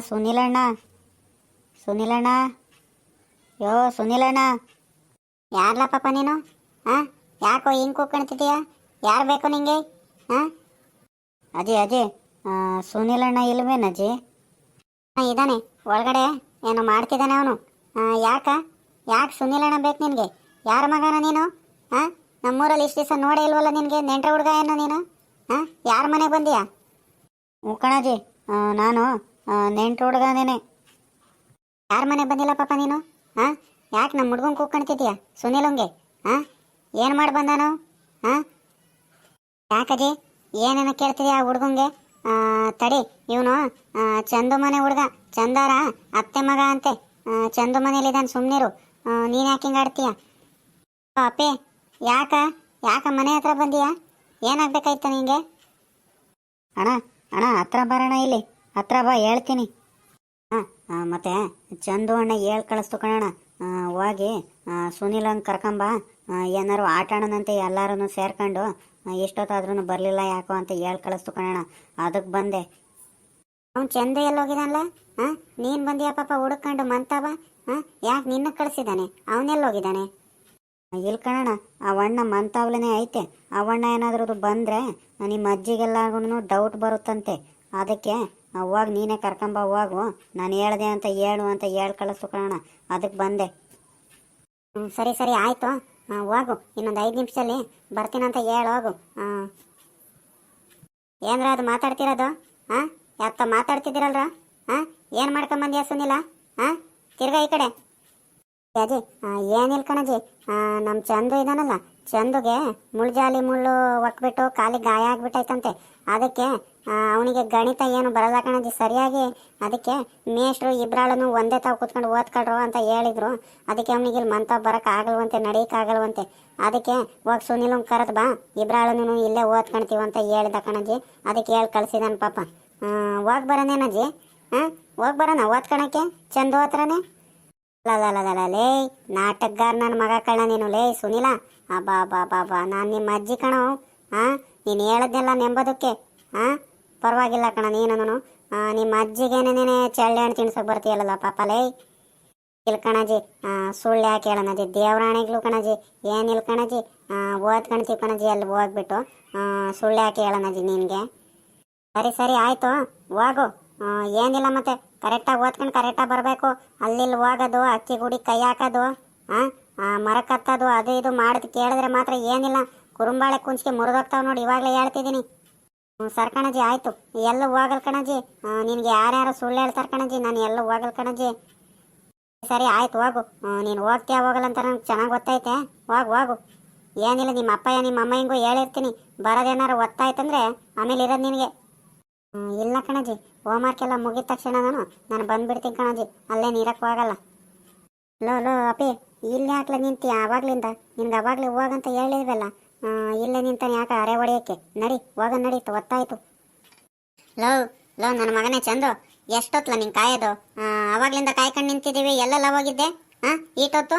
ಸುನಿಲಣ್ಣ. ಸುನಿಲಣ್ಣ. ಯೋ, ಸುನಿಲಣ್ಣ. ಪಾಪ ನೀನು? ಹಾಂ ಯಾಕೋ ಹಿಂಗೆ ಕೂತ್ಕೊಳ್ತಿದ್ದೀಯ ಯಾರು ಬೇಕು ನಿಂಗೆ? ಹಾಂ ಅಜಿ ಅಜಿ. ಅಣ್ಣ ಸುನಿಲಣ್ಣ ಇಲ್ವೇನಜ್ಜಿ ಇದ್ದಾನೆ. ಒಳಗಡೆ ಏನೋ ಮಾಡ್ತಿದ್ದಾನೆ ಅವನು. ಯಾಕ? ಯಾಕೆ ಸುನಿಲಣ್ಣ ಬೇಕು ನಿನಗೆ? ಯಾರ ಮಗನ ನೀನು? ಹಾಂ ನಮ್ಮೂರಲ್ಲಿ ಇಷ್ಟು ದಿವಸ ನೋಡೇ ಇಲ್ವಲ್ಲ ನಿನಗೆ? ನೆಂಟ್ರ ಹುಡುಗ ಏನೋ ನೀನು? ಹಾಂ ಯಾರ ಮನೆಗೆ ಬಂದೀಯಾ? ಹ್ಞೂ ನಾನು ನೆಂಟ್ರ ಹುಡುಗನೇನೆ ಯಾರ ಮನೆ ಬಂದಿಲ್ಲ ಪಾಪ ನೀನು? ಹಾಂ ಯಾಕೆ ನಮ್ಮ ಹುಡ್ಗನ್ ಕೂತ್ಕೊಳ್ತಿದ್ಯಾ ಸುನಿಲಂಗೆ ಹಾಂ ಏನು ಮಾಡಿ ಬಂದಾನು? ಹಾಂ ಯಾಕಜಿ ಏನೇನ ಕೇಳ್ತಿದ್ಯಾ ಆ ಹುಡ್ಗಂಗೆ? ತಡಿ, ಇವನು ಚಂದು ಮನೆ ಹುಡುಗ. ಚಂದಾರ, ಅತ್ತೆ ಮಗ ಅಂತೆ. ಚಂದು ಚಂದು ಮನೇಲಿದ್ದಾನೆ ಸುಮ್ಮನಿರು ನೀನು ಯಾಕೆ ಹಿಂಗೆ ಆಡ್ತೀಯ? ಅಪ್ಪಿ ಯಾಕ? ಯಾಕ ಮನೆ ಹತ್ರ ಬಂದೀಯಾ? ಏನಾಗಬೇಕಾಯ್ತ ನಿಂಗೆ? ಅಣ್ಣ ಅಣ್ಣ, ಹತ್ರ ಬರೋಣ ಇಲ್ಲಿ. ಹತ್ರ ಬಾ, ಹೇಳ್ತೀನಿ. ಹಾಂ ಮತ್ತೆ ಚಂದು ಅಣ್ಣ ಹೇಳ್ ಕಳಿಸ್ತು ಕಣಣ್ಣ. ಹೋಗಿ ಸುನಿಲ್ ಸುನಿಲನ್ ಕರ್ಕೊಂಬ. ಏನಾರು ಆಟ ಆಡೋಣಂತೆ ಎಲ್ಲರೂ ಸೇರ್ಕೊಂಡು. ಎಷ್ಟೊತ್ತಾದ್ರೂ ಬರಲಿಲ್ಲ ಯಾಕೋ ಅಂತ ಹೇಳ್ ಕಳಿಸ್ತು ಕಣಣ್ಣ. ಅದಕ್ಕೆ ಬಂದೆ. ಅವ್ನು ಚಂದ ಎಲ್ಲಿ ಹೋಗಿದಾನಲ್ಲ ಹಾಂ ನೀನು ಬಂದಿಯಾ ಪಾಪ ಹುಡುಕೊಂಡು ಮಂತಾವ ಹಾಂ ಯಾಕೆ ನಿನ್ನ ಕಳಿಸಿದ್ದಾನೆ ಅವನೆಲ್ಲಿ ಹೋಗಿದ್ದಾನೆ ಇಲ್ಲಿ ಕಣಣ್ಣ ಅವಣ್ಣ ಮಂತಾವ್ಲೇ ಐತೆ. ಅವಣ್ಣ ಏನಾದ್ರೂ ಬಂದರೆ ನಿಮ್ಮ ಅಜ್ಜಿಗೆಲ್ಲಾಗೂ ಡೌಟ್ ಬರುತ್ತಂತೆ. ಅದಕ್ಕೆ ಅವಾಗ ನೀನೇ ಕರ್ಕೊಂಬ ಹೋಗು. ನಾನು ಹೇಳ್ದೆ ಅಂತ ಹೇಳು ಅಂತ ಹೇಳಿ ಕಣಣ್ಣ. ಅದಕ್ಕೆ ಬಂದೆ. ಸರಿ ಸರಿ, ಆಯಿತು. ಹೋಗು. ಇನ್ನೊಂದು ಐದು ನಿಮಿಷದಲ್ಲಿ ಬರ್ತೀನಂತ ಹಾಂ. ಏನ್ರ ಅದು ಮಾತಾಡ್ತಿರೋದು? ಹಾಂ? ಯಾಕೆ ಮಾತಾಡ್ತಿದ್ದೀರಲ್ರ? ಹಾಂ? ಏನು ಮಾಡ್ಕೊಂಬಂದ್ಯಾ ಸುನಿಲ್ಲ ಹಾಂ? ತಿರ್ಗಾ ಈ ಕಡೆ. ಅಜ್ಜಿ ಏನಿಲ್ಲ ಕಣಜಿ ನಮ್ಮ ಚಂದು ಇದಾನಲ್ಲ. ಚಂದುಗೆ ಮುಳ್ಜಾಲಿ ಮುಳ್ಳು ಒಕ್ಬಿಟ್ಟು ಕಾಲಿಗೆ ಗಾಯ ಆಗ್ಬಿಟ್ಟೈತಂತೆ. ಅದಕ್ಕೆ ಅವನಿಗೆ ಗಣಿತ ಏನು ಬರಲ್ಲ ಕಣಜಿ, ಸರಿಯಾಗಿ ಅದಕ್ಕೆ ಮೇಷ್ಟ್ರು ಇಬ್ರಾಳನು ಒಂದೇ ತಾವು ಕುತ್ಕೊಂಡು ಓದ್ಕೊಳ್ರು ಅಂತ ಹೇಳಿದ್ರು. ಅದಕ್ಕೆ ಅವನಿಗೆ ಇಲ್ಲಿ ಮಂತ ಬರೋಕ್ಕಾಗಲ್ವಂತೆ, ನಡೀಕಾಗಲ್ವಂತೆ. ಅದಕ್ಕೆ, ಹೋಗಿ ಸುನಿಲ್ ಕರೆದು ಬಾ ಇಬ್ರಾಳನು ಇಲ್ಲೇ ಓದ್ಕೊಳ್ತೀವಿ ಅಂತ ಹೇಳಿದ ಕಣಜಿ. ಅದಕ್ಕೆ ಹೇಳಿ, ಕಳಿಸಿದಾನೆ ಪಾಪ. ಹೋಗಿ ಬರೋನೇನಜ್ಜಿ? ಹಾಂ ಹೋಗಿ ಬರೋಣ ಓದ್ಕೊಳಕ್ಕೆ ಚಂದು ಹತ್ರನೇ? ಲೇ ನಾಟಕಗಾರ ನನ್ನ ಮಗ ಕಣ ನೀನು, ಲೇ ಸುನಿಲ. ಅಬ್ಬಾ ಬಾ ಬಾ ನಾನು ನಿಮ್ಮ ಅಜ್ಜಿ ಕಣೋ. ಹಾಂ ನೀನು ಹೇಳದ್ನೆಲ್ಲ ನೆಂಬೋದಕ್ಕೆ. ಹಾಂ ಪರವಾಗಿಲ್ಲ ಕಣ ನೀನು ನಿಮ್ಮ ಅಜ್ಜಿಗೇನೇನೇನೆ ಚಳ್ಳೆ ಹಣ್ಣು ತಿನ್ಸೋಕೆ ಬರ್ತೀಯಲ್ಲ ಪಾಪ, ಲೇ. ಇಲ್ಲ ಕಣಜಿ ಸುಳ್ಳು ಯಾಕೆ ಹೇಳಣಜಿ ದೇವ್ರಾಣಿಗ್ಲು ಕಣಜಿ ಏನಿಲ್ಲ ಕಣಜಿ? ಓದ್ಕೊಳ್ತೀವಿ ಕಣಜಿ, ಅಲ್ಲಿ ಹೋಗ್ಬಿಟ್ಟು. ಸುಳ್ಳು ಯಾಕೆ ಹೇಳೋಣಜಿ ನಿನಗೆ? ಸರಿ ಸರಿ, ಆಯಿತು, ಹೋಗು. ಏನಿಲ್ಲ ಮತ್ತೆ. ಕರೆಕ್ಟಾಗಿ ಓದ್ಕೊಂಡು ಕರೆಕ್ಟಾಗಿ ಬರಬೇಕು. ಅಲ್ಲಿ ಹೋಗೋದು, ಅಕ್ಕಿ ಗುಡಿ ಕೈ ಹಾಕೋದು ಮರ ಕತ್ತೋದು, ಅದು ಇದು ಮಾಡಿದ್ ಕೇಳಿದ್ರೆ ಮಾತ್ರ ಏನಿಲ್ಲ. ಕುರುಂಬಾಳೆ ಕುಂಚಿಗೆ ಮುರಿದೋಗ್ತಾವೆ ನೋಡಿ, ಇವಾಗಲೇ ಹೇಳ್ತಿದ್ದೀನಿ. ಸರ್ ಕಣಜಿ, ಆಯಿತು. ಎಲ್ಲ ಹೋಗಲ್ ಕಣಜಿ. ನಿನಗೆ ಯಾರ್ಯಾರು ಸುಳ್ಳು ಹೇಳ್ತಾರೆ ಕಣಜಿ, ನಾನು ಎಲ್ಲೂ ಹೋಗಲ್ ಕಣಜಿ. ಸರಿ, ಆಯ್ತು, ಹೋಗು. ನೀನು ಹೋಗ್ತೀಯ ಹೋಗಲ್ಲ ಅಂತ ನಂಗೆ ಚೆನ್ನಾಗಿ ಗೊತ್ತೈತೆ. ಹೋಗು ಹೋಗು. ಏನಿಲ್ಲ, ನಿಮ್ಮ ಅಪ್ಪಯ್ಯ ನಿಮ್ಮ ಅಮ್ಮ ಹಿಂಗೂ ಹೇಳಿರ್ತೀನಿ. ಬರೋದೇನಾರು ಗೊತ್ತಾಯ್ತಂದ್ರೆ ಆಮೇಲೆ ಇರೋದು ನಿನಗೆ. ಇಲ್ಲ ಕಣಜಿ. ಹೋಮ್ವರ್ಕ್ ಎಲ್ಲ ಮುಗಿದ ತಕ್ಷಣ ನಾನು ನಾನು ಬಂದ್ಬಿಡ್ತೀನಿ ಕಣಜಿ, ಅಲ್ಲೇ ನೀರಕ್ಕೆ ಹೋಗಲ್ಲ. ಲೋ ಲೋ, ಅಪ್ಪಿ, ಇಲ್ಲಿ ಯಾಕ್ಲ ನಿಂತಿ, ಆವಾಗ್ಲಿಂದ? ನಿನ್ಗೆ ಅವಾಗ್ಲೇ ಹೋಗಂತ ಹೇಳಿದ್ವಲ್ಲ? ಇಲ್ಲೇ ನಿಂತಾನೆ ಯಾಕೆ ಅರೆ ಹೊಡೆಯೋಕ್ಕೆ? ನಡಿ, ಹೋಗ ನಡೀತು ಒತ್ತಾಯ್ತು ಲೋ ಲೋ, ನನ್ನ ಮಗನೇ ಚಂದು, ಎಷ್ಟೊತ್ಲ ನಿಂಗೆ ಕಾಯೋದು? ಅವಾಗ್ಲಿಂದ ಕಾಯ್ಕೊಂಡು ನಿಂತಿದ್ದೀವಿ, ಎಲ್ಲೆಲ್ಲ ಹೋಗಿದ್ದೆ? ಹಾಂ ಈಟೊತ್ತು?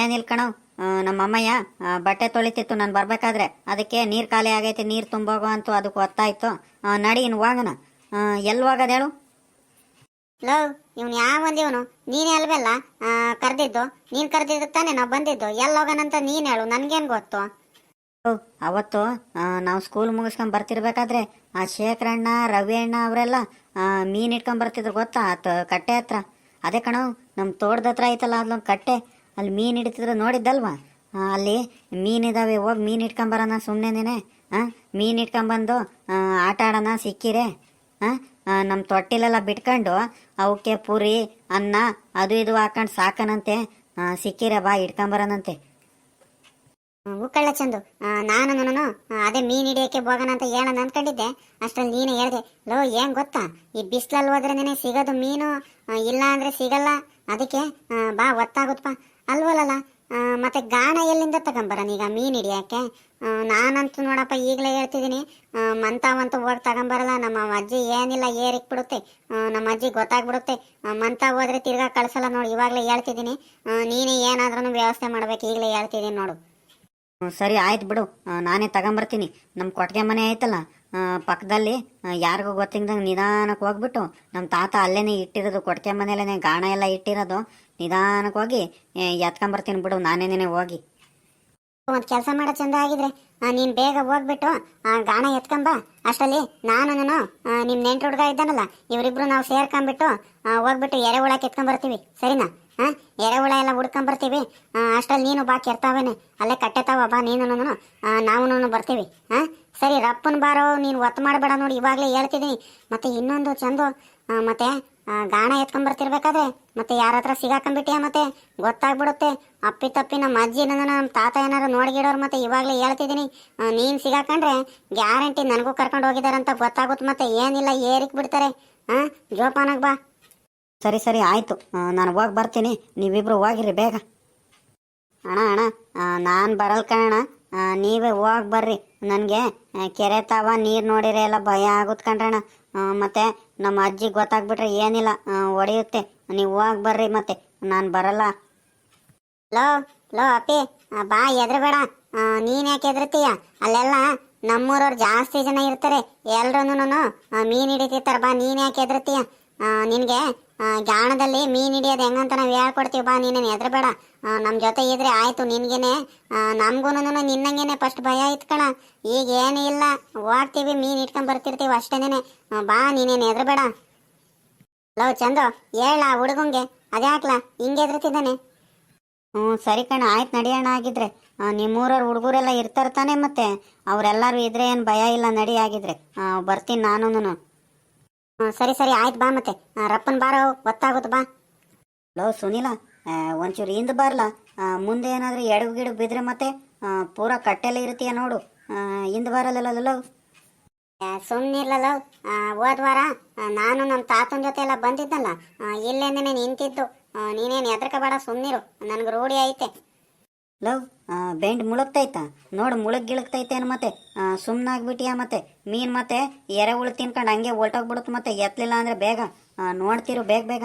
ಏನಿಲ್ಲ ಕಣೋ ನಮ್ಮ ಅಮ್ಮಯ್ಯ ಬಟ್ಟೆ ತೊಳಿತಿತ್ತು ನಾನು ಬರಬೇಕಾದ್ರೆ, ಅದಕ್ಕೆ ನೀರು ಖಾಲಿ ಆಗೈತೆ, ನೀರು ತುಂಬೋಗು ಅಂತೂ ಅದಕ್ಕೆ ಒತ್ತಾಯ್ತು ನಡಿ, ಇನ್ನು ಹೋಗೋಣ. ಎಲ್ಲಿ ಹೋಗೋದು ಹೇಳು ಲೋ ಇವ್ನು ಯಾವ ಬಂದಿವನು? ನೀನೇ ಅಲ್ವಲ್ಲ? ಕರೆದಿದ್ದು. ನೀನು ಕರೆದಿದ್ದು ತಾನೇ ನಾವು ಬಂದಿದ್ದು. ಎಲ್ಲಿ ಹೋಗೋಣಂತ ನೀನು ಹೇಳು. ನನಗೇನು ಗೊತ್ತು? ಅವತ್ತು ನಾವು ಸ್ಕೂಲ್ ಮುಗಿಸ್ಕೊಂಡು ಬರ್ತಿರ್ಬೇಕಾದ್ರೆ ಆ ಶೇಖರಣ್ಣ ರವಿ ಅಣ್ಣ ಅವರೆಲ್ಲ ಮೀನು ಇಟ್ಕೊಂಡು ಬರ್ತಿದ್ರು ಗೊತ್ತಾ? ಆತ ಕಟ್ಟೆ ಹತ್ರ. ಅದೇ ಕಣವು ನಮ್ಮ ತೋಟದ ಹತ್ರ ಐತಲ್ಲ ಅದೊಂದು ಕಟ್ಟೆ. ಅಲ್ಲಿ ಮೀನು ಹಿಡಿತಿದ್ರು ನೋಡಿದ್ದಲ್ವಾ? ಅಲ್ಲಿ ಮೀನಿದಾವೆ ಹೋಗಿ ಮೀನು ಇಟ್ಕೊಂಬರೋಣ ಸುಮ್ಮನೆ ಹಾಂ ಮೀನು ಇಟ್ಕೊಂಬಂದು ಆಟ ಆಡೋಣ ಸಿಕ್ಕಿರೆ. ನಮ್ಮ ತೊಟ್ಟಿಲೆಲ್ಲ ಬಿಟ್ಕೊಂಡು ಅವಕ್ಕೆ ಪುರಿ, ಅನ್ನ, ಅದು ಇದು ಹಾಕೊಂಡು ಸಾಕನಂತೆ. ಸಿಕ್ಕಿರ ಬಾ ಇಟ್ಕೊಂಬರನಂತೆ ಉಕ್ಕಳ್ಳ ಚಂದು. ನಾನು ನಾನು ಅದೇ ಮೀನ್ ಹಿಡಿಯಕ್ಕೆ ಹೋಗೋಣ ಅಂತ ಹೇಳೋಣ ಅನ್ಕೊಂಡಿದ್ದೆ. ಅಷ್ಟ್ರಲ್ಲಿ ನೀನು ಹೇಳಿದೆ, ಲೋ, ಏನ್ ಗೊತ್ತಾ? ಈ ಬಿಸಿಲಲ್ಲಿ ಹೋದ್ರೆ ನೆನೆ ಸಿಗೋದು ಮೀನು ಇಲ್ಲ ಅಂದ್ರೆ ಸಿಗಲ್ಲ. ಅದಕ್ಕೆ ಬಾ ಒತ್ತಾಗುತ್ತಪ್ಪ ಅಲ್ವಲ್ಲ ಮತ್ತೆ ಗಾಣ ಎಲ್ಲಿಂದ ತಗೊಂಬರೋಣ ಈಗ ಮೀನ್ ಹಿಡಿಯಕ್ಕೆ? ಆ, ನಾನಂತೂ ನೋಡಪ್ಪ ಈಗಲೇ ಹೇಳ್ತಿದ್ದೀನಿ. ಮಂತಾವಂತೂ ಹೋಗಿ ತಗೊಂಬರಲ್ಲ. ನಮ್ಮ ಅಜ್ಜಿ ಏನಿಲ್ಲ ಏರಿಕ್ ಬಿಡುತ್ತೆ ನಮ್ಮ ಅಜ್ಜಿ ಗೊತ್ತಾಗ್ಬಿಡುತ್ತೆ. ಮಂತ ಹೋದ್ರೆ ತಿರ್ಗಾ ಕಳ್ಸಲ್ಲ ನೋಡಿ. ಇವಾಗಲೇ ಹೇಳ್ತಿದ್ದೀನಿ. ನೀನೇ ಏನಾದ್ರೂ ವ್ಯವಸ್ಥೆ ಮಾಡ್ಬೇಕು. ಈಗಲೇ ಹೇಳ್ತಿದ್ದೀನಿ ನೋಡು. ಸರಿ ಆಯ್ತು ಬಿಡು. ನಾನೇ ತಗೊಂಬರ್ತೀನಿ. ನಮ್ಮ ಕೊಟ್ಟಿಗೆ ಮನೆ ಐತಲ್ಲ ಪಕ್ಕದಲ್ಲಿ ಯಾರಿಗೂ ಗೊತ್ತಿಂಗ್ದಂಗೆ ನಿಧಾನಕ್ಕೆ ಹೋಗ್ಬಿಟ್ಟು ನಮ್ಮ ತಾತ ಅಲ್ಲೇನೆ ಇಟ್ಟಿರೋದು ಕೊಟ್ಟಿಗೆ ಮನೆಯಲ್ಲೇ ಗಾಣ ಎಲ್ಲ ಇಟ್ಟಿರೋದು. ನಿಧಾನಕ್ಕೆ ಹೋಗಿ ಎತ್ಕೊಂಬರ್ತೀನಿ ಬಿಡು ನಾನೇನೇ ಹೋಗಿ. ಒಂದು ಕೆಲಸ ಮಾಡೋ, ಚಂದ ಆಗಿದ್ರೆ. ನೀನು ಬೇಗ ಹೋಗ್ಬಿಟ್ಟು, ಆ, ಗಾಣ ಎತ್ಕೊಂಬ ಅಷ್ಟರಲ್ಲಿ ನಾನು ನಾನು ನಿಮ್ಮ ನೆಂಟ್ರು ಹುಡುಗ ಇದ್ದಾನಲ್ಲ, ಇವರಿಬ್ರು ನಾವು ಸೇರ್ಕೊಂಬಿಟ್ಟು ಹೋಗ್ಬಿಟ್ಟು ಎರೆಹುಳ ಎತ್ಕೊಂಬರ್ತೀವಿ. ಸರಿನಾ? ಹಾಂ ಎರೆಹುಳ ಎಲ್ಲ ಹುಡ್ಕೊಂಬರ್ತೀವಿ. ಅಷ್ಟಲ್ಲಿ ನೀನು ಬಾ, ಕೆರ್ತಾವೇನೆ. ಅಲ್ಲೇ ಕಟ್ಟೆತಾವ, ಬಾ, ನೀನು ನಾವು ಬರ್ತೀವಿ. ಹಾಂ ಸರಿ, ರಪ್ಪನ ಬಾರೋ, ನೀನು ಒತ್ತು ಮಾಡಬೇಡ ನೋಡಿ, ಇವಾಗಲೇ ಹೇಳ್ತಿದ್ದೀನಿ. ಮತ್ತೆ ಇನ್ನೊಂದು ಚಂದು ಮತ್ತೆ ಗಾಣ ಎತ್ಕೊಂಬರ್ತಿರ್ಬೇಕಾದ್ರೆ ಮತ್ತೆ ಯಾರ ಹತ್ರ ಸಿಗಾಕೊಂಡ್ಬಿಟ್ಟಿಯ ಮತ್ತೆ? ಗೊತ್ತಾಗ್ಬಿಡುತ್ತೆ. ಅಪ್ಪಿ ತಪ್ಪಿ ನಮ್ಮ ಅಜ್ಜಿ ನನ್ನ ನಮ್ಮ ತಾತ ಏನಾರು ನೋಡ್ಗಿಡೋರು ಮತ್ತೆ ಇವಾಗಲೇ ಹೇಳ್ತಿದ್ದೀನಿ. ನೀನು ಸಿಗಾಕೊಂಡ್ರೆ ಗ್ಯಾರಂಟಿ ನನಗೂ ಕರ್ಕೊಂಡು ಹೋಗಿದಾರಂತ ಗೊತ್ತಾಗುತ್ತೆ ಮತ್ತೆ ಏನಿಲ್ಲ, ಏರಿಕ್ ಬಿಡ್ತಾರೆ. ಹಾಂ ಜೋಪಾನಾಗ್ ಬಾ. ಸರಿ ಸರಿ, ಆಯಿತು. ನಾನು ಹೋಗಿ ಬರ್ತೀನಿ. ನೀವಿಬ್ರು ಹೋಗಿರಿ ಬೇಗ. ಅಣ್ಣ ಅಣ್ಣ ನಾನು ಬರಲ್ ಕಣ ನೀವೇ ಹೋಗಿ ಬರ್ರಿ. ನನಗೆ ಕೆರೆ ತಾವ ನೀರು ನೋಡಿರೆ ಎಲ್ಲ ಭಯ ಆಗುತ್ತೆ ಕಣ್ರಣ್ಣ. ಮತ್ತೆ ನಮ್ಮ ಅಜ್ಜಿ ಗೊತ್ತಾಗ್ಬಿಟ್ರೆ ಏನಿಲ್ಲ ಹೊಡೆಯುತ್ತೆ ನೀವು ಹೋಗಿ ಬರ್ರಿ ಮತ್ತೆ. ನಾನು ಬರಲ್ಲ. ಲೋ ಲೋ ಅಪ್ಪಿ ಬಾ ಎದ್ರಬೇಡ ನೀನ್ ಯಾಕೆ ಎದ್ರತೀಯ ಅಲ್ಲೆಲ್ಲ ನಮ್ಮೂರವ್ರು ಜಾಸ್ತಿ ಜನ ಇರ್ತಾರೆ ಎಲ್ರೂ ಮೀನ್ ಹಿಡಿತಿರ್ತಾರೆ. ಬಾ ನೀನು ಯಾಕೆ ಎದ್ರತೀಯ ನಿನಗೆ ಗಾಣದಲ್ಲಿ ಮೀನ್ ಹಿಡಿಯೋದು ಹೆಂಗಂತ ನಾವು ಹೇಳ್ಕೊಡ್ತೀವಿ. ಬಾ ನೀನೇನು ಎದ್ರಬೇಡ ಬೇಡ ನಮ್ಮ ಜೊತೆ ಇದ್ರೆ ಆಯ್ತು ನಿನಗೇನೆ. ನಮಗೂ ನಿನ್ನಂಗೇನೆ. ಫಸ್ಟ್ ಭಯ ಇತ್ತು ಕಣ ಈಗ ಏನೂ ಇಲ್ಲ. ಹೋಗ್ತೀವಿ ಮೀನ್ ಇಟ್ಕೊಂಡು ಬರ್ತಿರ್ತೀವಿ ಅಷ್ಟೇನೇನೆ. ಆ, ಬಾ, ನೀನೇನು ಹೆದ್ರಬೇಡ. ಹಲೋ ಚಂದು, ಹೇಳ ಹುಡುಗಂಗೆ. ಅದ್ಯಾಕ್ಲ ಹಿಂಗೆ ಎದ್ರತಿದ್ದಾನೆ ಹ್ಞೂ, ಸರಿ ಕಣ, ಆಯ್ತು ನಡಿಯೋಣ ಆಗಿದ್ರೆ ನಿಮ್ಮೂರವ್ರ ಹುಡುಗರೆಲ್ಲ ಇರ್ತಾರೆ ತಾನೆ ಮತ್ತೆ. ಅವರೆಲ್ಲರೂ ಇದ್ರೆ ಏನು ಭಯ ಇಲ್ಲ, ನಡಿ ಆಗಿದ್ರೆ ಬರ್ತೀನಿ ನಾನು ಸರಿ ಸರಿ, ಆಯ್ತು, ಬಾ ಮತ್ತೆ. ರಪ್ಪನ ಬಾರೋ ಗೊತ್ತಾಗುತ್ತೆ ಬಾ. ಲೋ, ಸುನಿಲ ಒಂಚೂರು ಹಿಂದೆ ಬರ್ಲ? ಮುಂದೆ ಏನಾದರೂ ಎಡಗು ಗಿಡಗು ಬಿದ್ದರೆ ಮತ್ತೆ ಪೂರ ಪೂರಾ ಕಟ್ಟೆಲ್ಲ ಇರ್ತೀಯ ನೋಡು. ಹಿಂದೆ ಬರಲ್ಲ ಲೋ. ಸುಮ್ಮನಿರ್ಲಲ್ಲ ಹೋದ ವಾರ ನಾನು ನಮ್ಮ ತಾತನ ಜೊತೆ ಎಲ್ಲ ಬಂದಿದ್ದಲ್ಲ ಆ, ನೀನ್ ನಿಂತಿದ್ದು. ನೀನೇನ್ ಹೆದರ್ಕಬೇಡ ಸುಮ್ಮನಿರು ನನ್ಗೆ ರೂಢಿ ಐತೆ. ಲವ್ ಬೆಂಡ್ ಮುಳುಗ್ತೈತಾ? ನೋಡು ಮುಳುಗ್ ಗಿಳುಗ್ತೈತೇನು ಮತ್ತೆ. ಸುಮ್ಮನಾಗ್ಬಿಟ್ಟಿಯಾ ಮತ್ತೆ? ಮೀನು ಮತ್ತೆ ಎರೆಹುಳು ತಿನ್ಕೊಂಡು ಹಂಗೆ ಹೊರ್ಟೋಗ್ಬಿಡುತ್ತೆ ಮತ್ತೆ ಎತ್ತಲಿಲ್ಲ ಅಂದ್ರೆ ಬೇಗ. ನೋಡ್ತಿರು ಬೇಗ ಬೇಗ.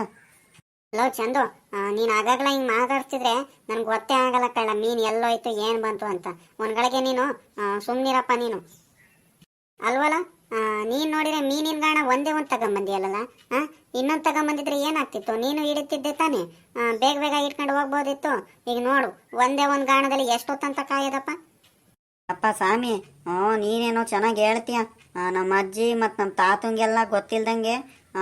ಲವ್ ಚಂದು. ನೀನು ಆಗಾಗ್ಲ ಹಿಂಗ್ ಮಾತಾಡ್ತಿದ್ರೆ ನನ್ಗೆ ಗೊತ್ತೇ ಆಗಲ್ಲ ಕಳ್ಳ ಮೀನ್ ಎಲ್ಲೋಯ್ತು ಏನ್ ಬಂತು ಅಂತ. ಒಂದ್ಗಳಿಗೆ ನೀನು ಆ, ಸುಮ್ನಿರಪ್ಪ ನೀನು. ಅಲ್ವಲ್ಲ? ನೀನು ನೋಡಿದ್ರೆ ಮೀನಿನ ಗಾಣ ಒಂದೇ ಒಂದ್ ತಗೊಂಬಂದಿಯಲ್ಲ ಆ ಇನ್ನೊಂದು ತಗೊಂಬಂದಿದ್ರೆ ಏನಾಗ್ತಿತ್ತು? ನೀನು ಹಿಡಿತಿದ್ದೆ ತಾನೆ? ಬೇಗ ಬೇಗ ಇಟ್ಕೊಂಡು ಹೋಗ್ಬೋದಿತ್ತು? ಈಗ ನೋಡು ಒಂದೇ ಒಂದು ಗಾಣದಲ್ಲಿ ಎಷ್ಟೊತ್ತಂತ ಕಾಯೋದಪ್ಪ? ಅಪ್ಪ ಸ್ವಾಮಿ ಹ್ಞೂ ನೀನೇನೋ ಚೆನ್ನಾಗಿ ಹೇಳ್ತೀಯ. ನಮ್ಮ ಅಜ್ಜಿ ಮತ್ತು ನಮ್ಮ ತಾತಂಗೆಲ್ಲ ಗೊತ್ತಿಲ್ದಂಗೆ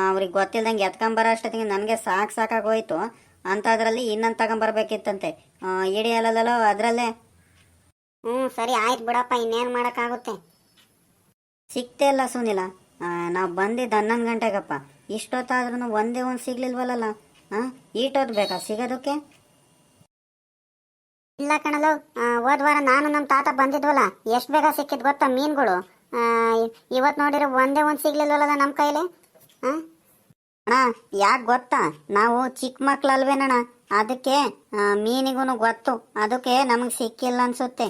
ಅವ್ರಿಗೆ ಗೊತ್ತಿಲ್ದಂಗೆ ಎತ್ಕೊಂಬರೋ ಅಷ್ಟೊತ್ತಿಗೆ ನನಗೆ ಸಾಕು ಸಾಕಾಗೋಯ್ತು ಅಂಥದ್ರಲ್ಲಿ ಇನ್ನೊಂದು ತಗೊಂಬರ್ಬೇಕಿತ್ತಂತೆ. ಹಿಡಿಯಲ್ಲದಲ್ಲೋ ಅದರಲ್ಲೇ. ಹ್ಞೂ ಸರಿ ಆಯ್ತು ಬಿಡಪ್ಪ ಇನ್ನೇನು ಮಾಡಕ್ಕಾಗುತ್ತೆ? ಸಿಕ್ತೇ ಇಲ್ಲ ಸುನಿಲ. ನಾವು ಬಂದಿದ್ದು ಹನ್ನೊಂದು ಗಂಟೆಗಪ್ಪ. ಇಷ್ಟೊತ್ತಾದ್ರೂ ಒಂದೇ ಒಂದು ಸಿಗ್ಲಿಲ್ವಲ್ಲ ಹಾಂ ಈಟೊತ್ತು ಬೇಕಾ ಸಿಗೋದಕ್ಕೆ? ಇಲ್ಲ ಕಣಲು. ಹೋದ್ವಾರ ಹೋದ್ ವಾರ ನಾನು ನಮ್ಮ ತಾತ ಬಂದಿದ್ವಲ್ಲ, ಎಷ್ಟು ಬೇಗ ಸಿಕ್ಕಿದ್ ಗೊತ್ತಾ ಮೀನುಗಳು? ಇವತ್ತು ನೋಡಿರೋ ಒಂದೇ ಒಂದು ಸಿಗ್ಲಿಲ್ವಲ್ಲ ನಮ್ಮ ಕೈಲಿ? ಹಾಂ ಅಣ್ಣ, ಯಾಕೆ ಗೊತ್ತಾ? ನಾವು ಚಿಕ್ಕ ಮಕ್ಳಲ್ವೇನಣ್ಣ? ಅದಕ್ಕೆ ಮೀನಿಗೂ ಗೊತ್ತು. ಅದಕ್ಕೆ ನಮಗೆ ಸಿಕ್ಕಿಲ್ಲ ಅನ್ಸುತ್ತೆ.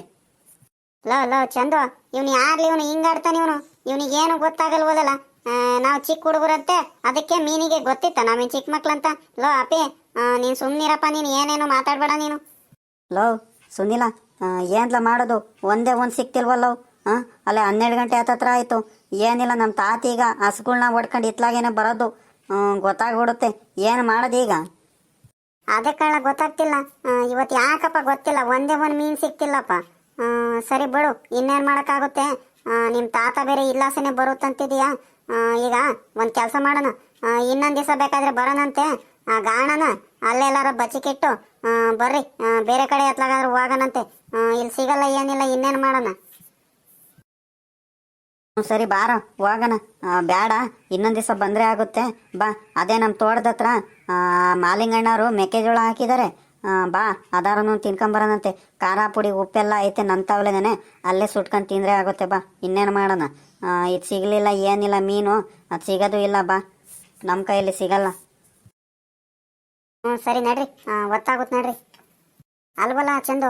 ಲೋ ಲೋ, ಚಂದು. ಇವನು ಯಾರ್ಲಿ ಇವನು ಹಿಂಗಾಡ್ತಾನೆ ಇವನು? ಇವನಿಗೆ ಏನು ಗೊತ್ತಾಗಲ್ವಲ್ಲ ನಾವು ಚಿಕ್ಕ ಹುಡುಗರಂತೆ ಅದಕ್ಕೆ ಮೀನಿಗೆ ಗೊತ್ತಿತ್ತ. ನಾವೇನು ಚಿಕ್ಕ ಮಕ್ಳಂತ. ಲೋ ಅಪ್ಪಿ ನೀನು ಸುಮ್ಮನಿರಪ್ಪ ನೀನು ಏನೇನು ಮಾತಾಡ್ಬೇಡ ನೀನು. ಲೋ ಸುನಿಲ ಏನ್ಲ ಮಾಡೋದು? ಒಂದೇ ಒಂದು ಸಿಕ್ತಿಲ್ವಲ್ಲೋ ಹಾಂ ಅಲ್ಲೇ ಹನ್ನೆರಡು ಗಂಟೆ ಹತ್ತತ್ರ ಆಯಿತು. ಏನಿಲ್ಲ ನಮ್ಮ ತಾತ ಈಗ ಹಸುಗಳ್ನ ಹೊಡ್ಕೊಂಡು ಇತ್ಲಾಗೇನೆ ಬರೋದು. ಗೊತ್ತಾಗ್ಬಿಡುತ್ತೆ. ಏನು ಮಾಡೋದು ಈಗ ಅದೇ ಕಳ್ಳ ಗೊತ್ತಾಗ್ತಿಲ್ಲ ಇವತ್ತು ಯಾಕಪ್ಪ ಗೊತ್ತಿಲ್ಲ? ಒಂದೇ ಒಂದು ಮೀನು ಸಿಕ್ತಿಲ್ಲಪ್ಪ. ಸರಿ ಬಿಡು ಇನ್ನೇನು ಮಾಡೋಕ್ಕಾಗುತ್ತೆ? ನಿಮ್ಮ ತಾತ ಬೇರೆ ಇಲ್ಲಾಸನೆ ಬರುತ್ತಂತಿದೀಯಾ? ಈಗ ಒಂದು ಕೆಲಸ ಮಾಡೋಣ. ಇನ್ನೊಂದು ದಿವಸ ಬೇಕಾದ್ರೆ ಬರೋಣಂತೆ. ಆ, ಗಾಣನ ಅಲ್ಲೆಲ್ಲಾರ ಬಚ್ಚಿಕಿಟ್ಟು ಬರ್ರಿ. ಬೇರೆ ಕಡೆ ಎತ್ಲಾಗಾದ್ರೂ ಹೋಗೋಣಂತೆ. ಇಲ್ಲಿ ಸಿಗಲ್ಲ, ಏನಿಲ್ಲ, ಇನ್ನೇನು ಮಾಡೋಣ? ಸರಿ, ಬಾರ, ಹೋಗೋಣ. ಬೇಡ ಇನ್ನೊಂದು ದಿವಸ ಬಂದರೆ ಆಗುತ್ತೆ. ಬಾ, ಅದೇ ನಮ್ಮ ತೋಟದ ಹತ್ರ ಮಾಲಿಂಗಣ್ಣವರು ಮೆಕ್ಕೆಜೋಳ ಹಾಕಿದ್ದಾರೆ. ಬಾ. ಅದಾರನು ತಿನ್ಕೊಂಬರೋಣಂತೆ ಖಾರ ಪುಡಿ ಉಪ್ಪೆಲ್ಲ ಐತೆ ನಂತವ್ಲೇನೆ ಅಲ್ಲೇ ಸುಟ್ಕೊಂಡು ತಿಂದರೆ ಆಗುತ್ತೆ, ಬಾ. ಇನ್ನೇನು ಮಾಡೋಣ? ಇದು ಸಿಗಲಿಲ್ಲ, ಏನಿಲ್ಲ, ಮೀನು. ಅದು ಸಿಗೋದು ಇಲ್ಲ, ಬಾ. ನಮ್ಮ ಕೈಯಲ್ಲಿ ಸಿಗಲ್ಲ. ಹ್ಞೂ ಸರಿ, ನಡ್ರಿ. ಗೊತ್ತಾಗುತ್ತೆ ನಡ್ರಿ. ಅಲ್ವಲ್ಲ, ಚಂದು.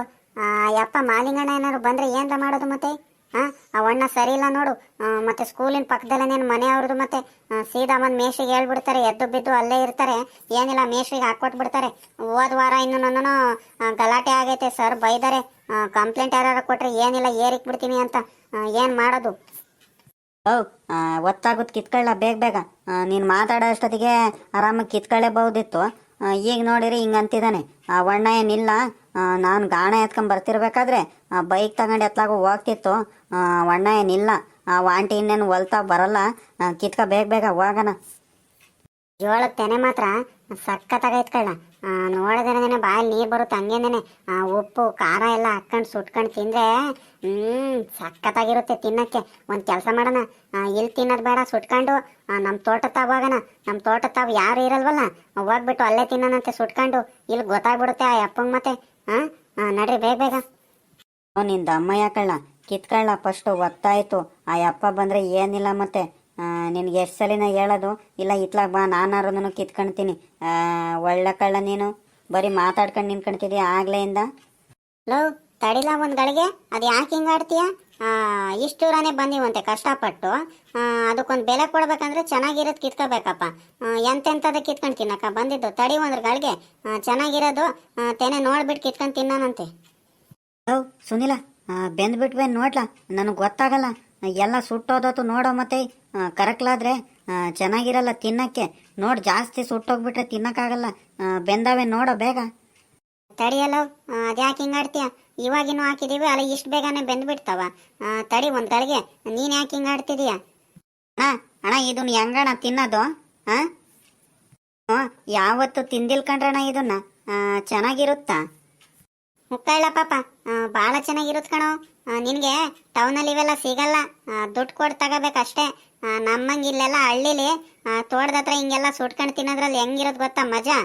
ಯಪ್ಪ ಮಾಲಿಂಗಣ್ಣ ಏನಾದ್ರು ಬಂದರೆ ಏನ್ರ ಮಾಡೋದು ಮತ್ತೆ? ಆ ಅಣ್ಣ ಸರಿ ಇಲ್ಲ ನೋಡು. ಆ, ಮತ್ತೆ ಸ್ಕೂಲಿನ ಪಕ್ಕದಲ್ಲೇನೇನು ಮನೆ ಅವ್ರದ್ದು ಮತ್ತೆ ಆ, ಸೀದಾ ಬಂದು ಮೇಷಿಗೆ ಹೇಳ್ಬಿಡ್ತಾರೆ ಎದ್ದು ಬಿದ್ದು ಅಲ್ಲೇ ಇರ್ತಾರೆ. ಏನಿಲ್ಲ ಮೇಷಿಗೆ ಹಾಕೊಟ್ಬಿಡ್ತಾರೆ ಹೋದ ವಾರ ಇನ್ನು ನನ್ನೂ ಗಲಾಟೆ ಆಗೈತೆ ಸರ್ ಬೈದಾರೆ. ಕಂಪ್ಲೇಂಟ್ ಯಾರು ಕೊಟ್ರೆ ಏನಿಲ್ಲ ಏರಿಕ್ ಬಿಡ್ತೀನಿ ಅಂತ. ಏನು ಮಾಡೋದು? ಓ ಒತ್ತಾಗುತ್ತ ಕಿತ್ಕೊಳ್ಳ ಬೇಗ ಬೇಗ. ನೀನು ಮಾತಾಡೋ ಅಷ್ಟೊತ್ತಿಗೆ ಆರಾಮಾಗಿ ಕಿತ್ಕೊಳ್ಳೇಬಹುದಿತ್ತು ಈಗ ನೋಡಿರಿ ಹಿಂಗೆ ಆ ವಣ್ಣ ಏನಿಲ್ಲ ನಾನು ಗಾಣ ಎತ್ಕೊಂಡ್ ಬರ್ತಿರ್ಬೇಕಾದ್ರೆ ಬೈಕ್ ತಗೊಂಡು ಎತ್ತಲಾಗೂ ಹೋಗ್ತಿತ್ತು. ಅಣ್ಣ ಏನಿಲ್ಲ. ಆ, ವಾಂಟಿ ಇನ್ನೇನು ಹೊಲ್ತಾ ಬರಲ್ಲ. ಕಿತ್ಕ ಬೇಗ ಬೇಗ ಹೋಗೋಣ. ಜೋಳದ ತೆನೆ ಮಾತ್ರ ಸಖತ್ತಾಗೈತ್ ಕಣ ನೋಡದೇನೆ ಬಾಯಲ್ಲಿ ನೀರು ಬರುತ್ತೆ ಹಂಗೇನೆ ಉಪ್ಪು, ಖಾರ ಎಲ್ಲ ಹಾಕ್ಕೊಂಡು ಸುಟ್ಕೊಂಡು ತಿಂದರೆ ಹ್ಞೂ ಸಖತ್ತಾಗಿರುತ್ತೆ ತಿನ್ನಕ್ಕೆ. ಒಂದು ಕೆಲಸ ಮಾಡೋಣ. ಇಲ್ಲಿ ತಿನ್ನೋದು ಬೇಡ, ಸುಟ್ಕೊಂಡು ನಮ್ಮ ತೋಟ ತಾವು ಹೋಗೋಣ. ನಮ್ಮ ತೋಟ ತಾವ್ ಯಾರು ಇರಲ್ವಲ್ಲ, ಹೋಗ್ಬಿಟ್ಟು ಅಲ್ಲೇ ತಿನ್ನೋಣಂತೆ ಸುಟ್ಕೊಂಡು. ಇಲ್ಲಿ ಗೊತ್ತಾಗ್ಬಿಡುತ್ತೆ ಆ ಅಪ್ಪಂಗೆ ಮತ್ತೆ. ಹಾಂ ನಡ್ರಿ ಬೇಗ ಬೇಗ. ನಿಂದ ಅಮ್ಮ ಯಾಕಳ್ಳ ಕಿತ್ಕೊಳ್ಳ ಫಸ್ಟ್ ಒತ್ತಾಯ್ತು. ಆ ಅಪ್ಪ ಬಂದ್ರೆ ಏನಿಲ್ಲ ಮತ್ತೆ. ನಿನ್ಗೆ ಎಷ್ಟು ಸಲಿನ ಹೇಳೋದು? ಇಲ್ಲ ಇತ್ಲಾಗ ಬಾ ನಾನು ಕಿತ್ಕೊಳ್ತೀನಿ ಒಳ್ಳೆ ಕಳ್ಳ ನೀನು. ಬರೀ ಮಾತಾಡ್ಕೊಂಡು ನಿಂತ್ಕೊಳ್ತಿದ್ಯಾ ಆಗ್ಲೆಯಿಂದ ಲೋ ತಡಿಲ ಒಂದು ಗಳಿಗೆ. ಅದು ಯಾಕೆ ಹಿಂಗಾಡ್ತೀಯಾ ಇಷ್ಟು ದೂರನೇ ಬಂದಿವಂತೆ ಕಷ್ಟಪಟ್ಟು. ಅದಕ್ಕೊಂದು ಬೆಲೆ ಕೊಡ್ಬೇಕಂದ್ರೆ ಚೆನ್ನಾಗಿರೋದು ಕಿತ್ಕೋಬೇಕಪ್ಪ. ಎಂತೆಂಥದ್ದು ಕಿತ್ಕೊಂಡು ತಿನ್ನಕ್ಕ? ಬಂದಿದ್ದು ತಡಿ ಒಂದ್ರ ಗಳಿಗೆ. ಆ, ಚೆನ್ನಾಗಿರೋದು ತೆನೆ ನೋಡ್ಬಿಟ್ಟು ಕಿತ್ಕೊಂಡು ತಿನ್ನೋಣಂತೆ ಹೌ ಸುನಿಲ ಬೆಂದ್ಬಿಟ್ವೆ ನೋಡ್ಲಾ? ನನಗೆ ಗೊತ್ತಾಗಲ್ಲ. ಎಲ್ಲ ಸುಟ್ಟೋದತ್ತು ನೋಡೋ ಮತ್ತೆ ಕರಕ್ಲಾದ್ರೆ ಚೆನ್ನಾಗಿರಲ್ಲ ತಿನ್ನಕ್ಕೆ. ನೋಡಿ ಜಾಸ್ತಿ ಸುಟ್ಟೋಗ್ಬಿಟ್ರೆ ತಿನ್ನಕ್ಕಾಗಲ್ಲ. ಬೆಂದವೆ ನೋಡೋ ಬೇಗ. ತಡಿಯಲ್ಲ ಅದ್ಯಾಕೆ ಹಿಂಗೆ ಆಡ್ತೀಯ? ಇವಾಗಿನೂ ಹಾಕಿದೀವಿ ಅಲ್ಲ ಇಷ್ಟು ಬೇಗನೆ ಬೆಂದ್ಬಿಡ್ತಾವ. ಬಿಡ್ತಾವ ತಡಿ ಒಂದು ಗಳಿಗೆ. ನೀನು ಯಾಕೆ ಹಿಂಗೆ ಆಡ್ತಿದೀಯ? ಅಣ್ಣ ಅಣ್ಣ ಇದನ್ನ ಹೆಂಗಣ್ಣ ತಿನ್ನೋದು? ಹಾಂ? ಯಾವತ್ತು ತಿಂದಿಲ್ ಕಣ್ರಣ್ಣ ಇದನ್ನ? ಚೆನ್ನಾಗಿರುತ್ತಾ? ಮುಕ್ಕಳ್ಳ ಪಾಪ. ಭಾಳ ಚೆನ್ನಾಗಿರುತ್ತೆ ಕಣೋ. ನಿನಗೆ ಟೌನಲ್ಲಿ ಇವೆಲ್ಲ ಸಿಗಲ್ಲ. ದುಡ್ಡು ಕೊಟ್ಟು ತಗೋಬೇಕಷ್ಟೇ. ಅಷ್ಟೇ ನಮ್ಮಂಗೆ ಇಲ್ಲೆಲ್ಲ ಹಳ್ಳಿಲಿ ತೋಟದ ಹತ್ರ ಹಿಂಗೆಲ್ಲ ಸುಟ್ಕೊಂಡು ತಿನ್ನೋದ್ರಲ್ಲಿ ಹೆಂಗಿರೋದು ಗೊತ್ತಾ ಮಜಾ?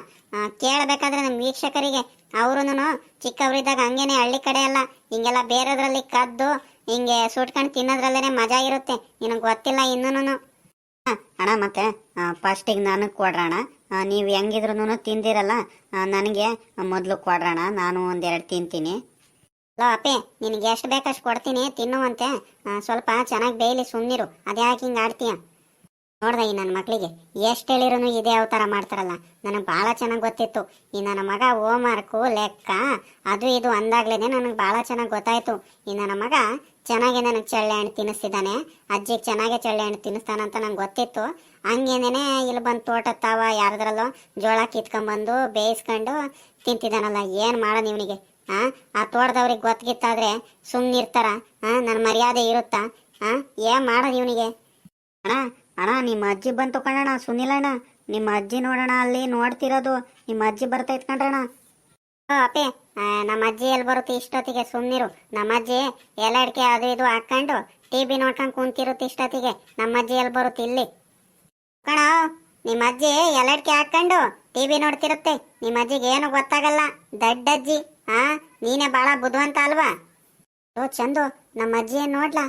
ಕೇಳಬೇಕಾದ್ರೆ ನಮ್ಮ ವೀಕ್ಷಕರಿಗೆ. ಅವ್ರೂ ಚಿಕ್ಕವರಿದ್ದಾಗ ಹಂಗೇನೆ ಹಳ್ಳಿ ಕಡೆ ಎಲ್ಲ ಹಿಂಗೆಲ್ಲ ಬೇರೆದ್ರಲ್ಲಿ ಕದ್ದು ಹಿಂಗೆ ಸುಟ್ಕೊಂಡು ತಿನ್ನೋದ್ರಲ್ಲೇನೆ ಮಜಾ ಇರುತ್ತೆ. ನಿನಗೆ ಗೊತ್ತಿಲ್ಲ ಇನ್ನೂ ಅಣ್ಣ ಮತ್ತೆ ಫಸ್ಟಿಗೆ ನಾನು ಕೊಡ್ರಣ ನೀವು ಹೆಂಗಿದ್ರು ತಿಂದಿರಲ್ಲ ನನಗೆ ಮೊದಲು ಕೊಡ್ರಣ ನಾನು ಒಂದೆರಡು ತಿಂತೀನಿ. ಲೋ ಅಪ್ಪೆ, ನಿನಗೆ ಎಷ್ಟು ಬೇಕಷ್ಟು ಕೊಡ್ತೀನಿ, ತಿನ್ನುವಂತೆ. ಸ್ವಲ್ಪ ಚೆನ್ನಾಗಿ ಬೇಯಲಿ ಸುಮ್ಮನಿರು ಅದ್ಯಾಕೆ ಹಿಂಗೆ ಆಡ್ತೀಯ? ನೋಡ್ದೆ ಈ ನನ್ನ ಮಕ್ಕಳಿಗೆ ಎಷ್ಟು ಹೇಳಿರೋನು ಇದೇ ಅವತಾರ ಮಾಡ್ತಾರಲ್ಲ. ನನಗೆ ಭಾಳ ಚೆನ್ನಾಗಿ ಗೊತ್ತಿತ್ತು. ಈ ನನ್ನ ಮಗ ಹೋಮ್ವರ್ಕು ಲೆಕ್ಕ. ಅದು ಇದು ಅಂದಾಗ್ಲೇನೆ ನನಗೆ ಭಾಳ ಚೆನ್ನಾಗಿ ಗೊತ್ತಾಯಿತು. ಈ ನನ್ನ ಮಗ ಚೆನ್ನಾಗೆ ನನಗೆ ಚಳ್ಳೆ ಹಣ್ಣು ತಿನ್ನಿಸ್ತಿದ್ದಾನೆ. ಅಜ್ಜಿಗೆ ಚೆನ್ನಾಗೆ ಚಳ್ಳೆ ಹಣ್ಣು ತಿನ್ನಿಸ್ತಾನಂತ ನಂಗೆ ಗೊತ್ತಿತ್ತು. ಹಂಗೇನೇ ಇಲ್ಲಿ ಬಂದು ತೋಟ ತಾವ ಯಾರದ್ರಲ್ಲೋ ಜೋಳ ಕಿತ್ಕೊಂಬಂದು ಬೇಯಿಸ್ಕೊಂಡು ತಿಂತಿದ್ದಾನಲ್ಲ. ಏನು ಮಾಡೋದು ಇವನಿಗೆ? ಆ ಆ ತೋಟದವ್ರಿಗೆ ಗೊತ್ತಿತ್ತಾದರೆ ಸುಮ್ಮನಿರ್ತಾರ ಹಾಂ ನನ್ನ ಮರ್ಯಾದೆ ಇರುತ್ತಾ? ಹಾಂ ಏನು ಮಾಡೋದು ಇವನಿಗೆ? ಅಣ್ಣ ಅಣ್ಣ, ನಿಮ್ಮ ಅಜ್ಜಿ ಬಂತು ಕಣಣ್ಣ ಸುನಿಲಣ್ಣ. ನಿಮ್ಮ ಅಜ್ಜಿ ನೋಡೋಣ ಅಲ್ಲಿ ನೋಡ್ತಿರೋದು. ನಿಮ್ಮ ಅಜ್ಜಿ ಬರ್ತೈತ್ ಕಣ್ರಣ್ಣ. ಓ ಅಪ್ಪೆ ನಮ್ಮ ಅಜ್ಜಿ ಎಲ್ಲಿ ಬರುತ್ತೆ ಇಷ್ಟೊತ್ತಿಗೆ? ಸುಮ್ಮನಿರು ನಮ್ಮ ಅಜ್ಜಿ ಎಲೆ ಅಡಿಕೆ ಅದು ಇದು ಹಾಕೊಂಡು ಟಿ ವಿ ನೋಡ್ಕೊಂಡು ಕುಂತಿರುತ್ತೆ ಇಷ್ಟೊತ್ತಿಗೆ. ನಮ್ಮ ಅಜ್ಜಿ ಎಲ್ಲಿ ಬರುತ್ತೆ ಇಲ್ಲಿ? ಕಣ, ನಿಮ್ಮ ಅಜ್ಜಿ ಎಲೆ ಅಡಿಕೆ ಹಾಕೊಂಡು ಟಿ ವಿ ನೋಡ್ತಿರುತ್ತೆ. ನಿಮ್ಮ ಅಜ್ಜಿಗೆ ಏನು ಗೊತ್ತಾಗಲ್ಲ. ದಡ್ಡಜ್ಜಿ ಹಾ ನೀನೇ ಭಾಳ ಬುದ್ಧಿವಂತ ಅಲ್ವಾ? ಓ, ಚಂದು. ನಮ್ಮ ಅಜ್ಜಿ ಏನು ನೋಡ್ಲಾ?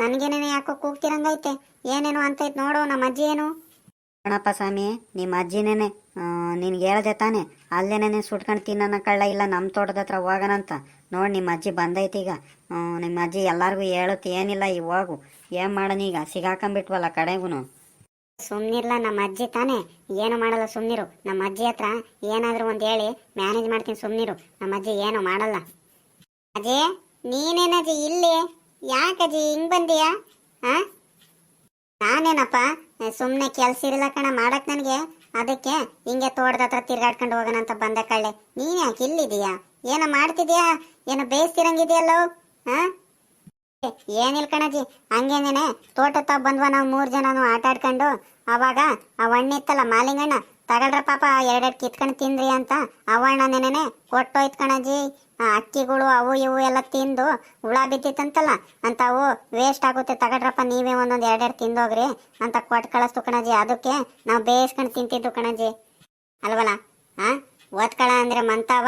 ನನಗೇನೇ ಯಾಕೋ ಕೂಗ್ತಿರಂಗೈತೆ. ಏನೇನು ಅಂತೈತೆ ನೋಡು ನಮ್ಮ ಅಜ್ಜಿ ಏನು? ಕಣಪ್ಪ ಸ್ವಾಮಿ ನಿಮ್ಮ ಅಜ್ಜಿನೇನೆ ನಿನ್ಗೆ ಹೇಳ್ದೆ ತಾನೆ ಅಲ್ಲೇನೇನೆ ಸುಟ್ಕೊಂಡು ತಿನ್ನೋಣ ಕಳ್ಳ ಇಲ್ಲ ನಮ್ಮ ತೋಟದ ಹತ್ರ ಹೋಗೋಣಂತ ನೋಡಿ ನಿಮ್ಮ ಅಜ್ಜಿ ಬಂದೈತಿ ಈಗ. ನಿಮ್ಮ ಅಜ್ಜಿ ಎಲ್ಲರಿಗೂ ಹೇಳುತ್ತೆ ಏನಿಲ್ಲ ಇವಾಗು ಏನು ಮಾಡೋಣ ಈಗ? ಸಿಗಾಕೊಂಬಿಟ್ವಲ್ಲ ಕಡೆಗೂ ಸುಮ್ಮನಿರ್ಲ ನಮ್ಮ ಅಜ್ಜಿ ತಾನೇ. ಏನು ಮಾಡಲ್ಲ ಸುಮ್ಮನಿರು ನಮ್ಮ ಅಜ್ಜಿ ಹತ್ರ ಏನಾದರೂ ಒಂದು ಹೇಳಿ ಮ್ಯಾನೇಜ್ ಮಾಡ್ತೀನಿ ಸುಮ್ಮನಿರು ನಮ್ಮ ಅಜ್ಜಿ ಏನು ಮಾಡಲ್ಲ. ಅಜ್ಜಿ ನೀನೇನಜ್ಜಿ ಇಲ್ಲಿ? ಯಾಕಜ್ಜಿ ಹಿಂಗೆ ಬಂದೀಯಾ? ಆ? ನಾನೇನಪ್ಪ ಸುಮ್ಮನೆ ಕೆಲ್ಸ ಇರಲ್ಲ ಕಣ, ಮಾಡಕ್ ನನಗೆ. ಅದಕ್ಕೆ ಹಿಂಗೆ ತೋಟದ ಹತ್ರ ತಿರ್ಗಾಡ್ಕೊಂಡು ಹೋಗೋಣ ಅಂತ ಬಂದೆ ಕಳ್ಳೆ. ನೀನ್ ಯಾಕೆ ಇಲ್ಲಿದೀಯಾ ಏನೋ ಮಾಡ್ತಿದ್ಯಾ? ಏನೋ ಬೇಯಿಸ್ತಿರಂಗಿದೆಯಲ್ಲೋ? ಹಾ? ಏನಿಲ್ಲ ಕಣಜಿ. ಹಂಗೇನೇನೆ ತೋಟ ತಾವ್ ಬಂದ್ವ ನಾವು ಮೂರ್ ಜನನು ಆಟ ಆಡ್ಕೊಂಡು ಅವಾಗ ಆ ಹಣ್ಣಿತ್ತಲ್ಲ ಮಾಲಿಂಗಣ್ಣ ತಗಳ್ರ ಪಾಪ, ಎರಡೆರಡು ಕಿತ್ಕೊಂಡು ತಿಂದ್ರಿ ಅಂತ ಅವಣ್ಣನೇನೆ ಕೊಟ್ಟೋಯ್ತು ಕಣಜ್ಜಿ ಆ ಅಕ್ಕಿಗಳು ಅವು ಇವು ಎಲ್ಲ ತಿಂದು ಹುಳ ಬಿದ್ದಿತ್ತಂತಲ್ಲ ಅಂತ ಅವು ವೇಸ್ಟ್ ಆಗುತ್ತೆ ತಗಡ್ರಪ್ಪ ನೀವೇ ಒಂದೊಂದು ಎರಡೆರಡು ತಿಂದೋಗ್ರಿ ಅಂತ ಕೊಟ್ಟು ಕಳಿಸ್ತು ಕಣಜಿ ಅದಕ್ಕೆ ನಾವು ಬೇಯಿಸ್ಕೊಂಡು ತಿಂತಿದ್ದು ಕಣಜಿ ಅಲ್ವಲ್ಲ? ಆ? ಓದ್ಕಳ ಅಂದ್ರೆ ಮಂತಾವ.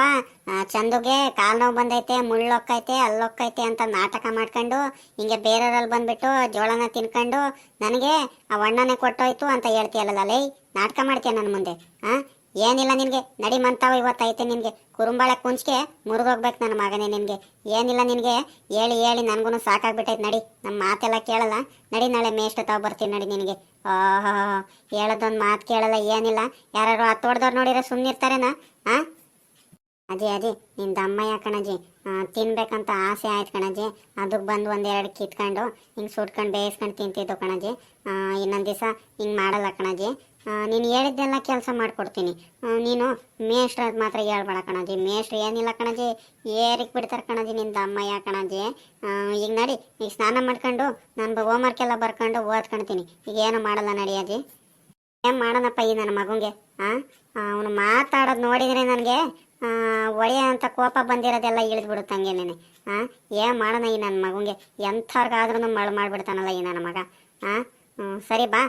ಚಂದುಗೆ ಕಾಲ್ ನೋವು ಬಂದೈತೆ ಮುಳ್ಳೊಕ್ಕೈತೆ ಅಲ್ಲೊಕ್ಕೈತೆ ಅಂತ ನಾಟಕ ಮಾಡ್ಕೊಂಡು, ಹಿಂಗೆ ಬೇರೆಯವರಲ್ಲಿ ಬಂದ್ಬಿಟ್ಟು ಜೋಳನ ತಿನ್ಕೊಂಡು, ನನಗೆ ಆ ಒಣ್ಣನೆ ಕೊಟ್ಟೋಯ್ತು ಅಂತ ಹೇಳ್ತೀಯಲ್ಲ ಲೈ, ನಾಟಕ ಮಾಡ್ತೀಯ ನನ್ನ ಮುಂದೆ? ಆ? ಏನಿಲ್ಲ ನಿನಗೆ, ನಡಿ ಮಂತಾವ ಇವತ್ತೈತೆ ನಿನಗೆ. ಕುರುಂಬಾಳೆ ಕುಂಚ್ಗೆ ಮುರಿದೋಗ್ಬೇಕು ನನ್ನ ಮಗನೇ ನಿನಗೆ. ಏನಿಲ್ಲ ನಿನಗೆ, ಹೇಳಿ ಹೇಳಿ ನನಗೂ ಸಾಕಾಗ್ಬಿಟ್ಟೈತೆ, ನಡಿ. ನಮ್ಮ ಮಾತೆಲ್ಲ ಕೇಳಲ್ಲ. ನಡಿ ನಾಳೆ ಮೇಷ್ಟು ತಾವು ಬರ್ತೀನಿ ನಡಿ ನಿನಗೆ. ಹೇಳೋದೊಂದು ಮಾತು ಕೇಳಲ್ಲ ಏನಿಲ್ಲ. ಯಾರು ನೋಡಿರ ನೋಡಿದ್ರೆ ಸುಮ್ಮನಿರ್ತಾರೇನಾ ಆ? ಅಜ್ಜಿ ಅಜ್ಜಿ ನಿನ್ ದಮ್ಮಯ್ಯ ಯಾಕಣಜ್ಜಿ ತಿನ್ಬೇಕಂತ ಆಸೆ ಆಯ್ತು ಕಣಜ್ಜಿ ಅದಕ್ಕೆ ಬಂದು ಒಂದೆರಡು ಕಿತ್ಕೊಂಡು ಹಿಂಗೆ ಸುಟ್ಕೊಂಡು ಬೇಯಿಸ್ಕೊಂಡು ತಿಂತಿದ್ದು ಕಣಜ್ಜಿ ಇನ್ನೊಂದು ದಿವಸ ಹಿಂಗೆ ಮಾಡಲ್ಲ ಕಣಜ್ಜಿ ಆ, ನೀನು ಹೇಳಿದ್ದೆಲ್ಲ ಕೆಲಸ ಮಾಡ್ಕೊಡ್ತೀನಿ. ನೀನು ಮೇಷ್ಟ್ರ ಮಾತ್ರ ಹೇಳ್ಬೇಡ ಕಣಜಿ. ಮೇಷ್ಟ್ರು ಏನಿಲ್ಲ ಕಣಜಿ. ಏರಿಕ್ ಬಿಡ್ತಾರೆ ಕಣಜಿ ನಿಂದ ಅಮ್ಮ ಯಾ ಕಣಜಿ. ಈಗ ನಡಿ, ಈಗ ಸ್ನಾನ ಮಾಡ್ಕೊಂಡು ನಾನು ಹೋಮ್ವರ್ಕ್ ಎಲ್ಲ ಬರ್ಕೊಂಡು ಓದ್ಕೊಳ್ತೀನಿ ಈಗ ಏನು ಮಾಡಲ್ಲ ನಡಿ ಅಜಿ. ಏನು ಮಾಡೋಣಪ್ಪ ಈ ನನ್ನ ಮಗುಗೆ ಹಾಂ ಅವನು ಮಾತಾಡೋದು ನೋಡಿದ್ರೆ ನನಗೆ ಒಳೆಯ ಅಂತ ಕೋಪ ಬಂದಿರೋದೆಲ್ಲ ಇಳಿದ್ಬಿಡುತ್ತೆ ಹಂಗೆ ನೆನೆ ಆ, ಏನ್ ಮಾಡೋಣ ಈ ನನ್ನ ಮಗುಗೆ? ಎಂಥವ್ರಿಗಾದ್ರೂ ಮಳು ಮಾಡಿಬಿಡ್ತಾನಲ್ಲ ಈ ನನ್ನ ಮಗ ಹಾಂ ಸರಿ ಬಾ.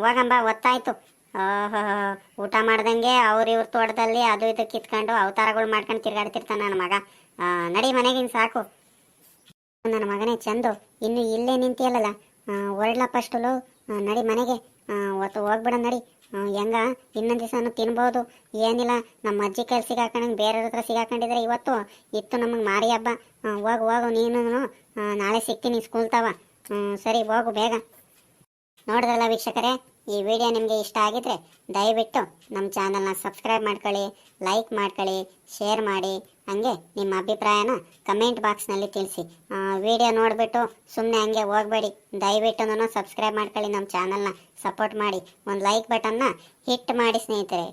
ಹೋಗಂಬ ಒತ್ತಾಯ್ತು ಊಟ ಮಾಡ್ದಂಗೆ ಅವ್ರ ಇವ್ರ ತೋಟದಲ್ಲಿ ಅದು ಇದು ಕಿತ್ಕೊಂಡು ಅವತಾರಗಳು ಮಾಡ್ಕೊಂಡು ತಿರ್ಗಾಡ್ತಿರ್ತಾನ ನನ್ನ ಮಗ. ನಡಿ ಮನೆಗಿನ್ ಸಾಕು. ನನ್ನ ಮಗನೇ ಚಂದು. ಇನ್ನು ಇಲ್ಲೇ ನಿಂತಿಯಲ್ಲ ಹೊರಡ್ಲ ಫಸ್ಟು ನಡಿ ಮನೆಗೆ. ಆ, ಒತ್ತು ಹೋಗ್ಬಿಡ ನಡಿ. ಹೆಂಗ? ಇನ್ನೊಂದು ದಿವಸನು ತಿನ್ಬೋದು. ಏನಿಲ್ಲ ನಮ್ಮ ಅಜ್ಜಿ ಕೈಲಿ ಸಿಗಾಕೊಂಡಂಗೆ ಬೇರೆಯವ್ರ ಹತ್ರ ಸಿಗಾಕೊಂಡಿದ್ರೆ ಇವತ್ತು ಇತ್ತು ನಮಗೆ ಮಾರಿ ಹಬ್ಬ. ಹೋಗು ಹೋಗು ನೀನು ನಾಳೆ ಸಿಗ್ತೀನಿ ಸ್ಕೂಲ್ ತವ. ಸರಿ ಹೋಗು ಬೇಗ. ನೋಡಿದ್ರಲ್ಲ ವೀಕ್ಷಕರೇ, ಈ ವಿಡಿಯೋ ನಿಮಗೆ ಇಷ್ಟ ಆಗಿದ್ರೆ ದಯವಿಟ್ಟು ನಮ್ಮ ಚಾನಲ್ನ ಸಬ್ಸ್ಕ್ರೈಬ್ ಮಾಡ್ಕೊಳ್ಳಿ ಲೈಕ್ ಮಾಡ್ಕೊಳ್ಳಿ ಶೇರ್ ಮಾಡಿ, ಹಂಗೆ ನಿಮ್ಮ ಅಭಿಪ್ರಾಯನ ಕಮೆಂಟ್ ಬಾಕ್ಸ್ನಲ್ಲಿ ತಿಳಿಸಿ. ವಿಡಿಯೋ ನೋಡಿಬಿಟ್ಟು ಸುಮ್ಮನೆ ಹಂಗೆ ಹೋಗಬೇಡಿ. ದಯವಿಟ್ಟು ಸಬ್ಸ್ಕ್ರೈಬ್ ಮಾಡ್ಕೊಳ್ಳಿ ನಮ್ಮ ಚಾನಲ್ನ ಸಪೋರ್ಟ್ ಮಾಡಿ. ಒಂದು ಲೈಕ್ ಬಟನ್ನ ಹಿಟ್ ಮಾಡಿ ಸ್ನೇಹಿತರೆ.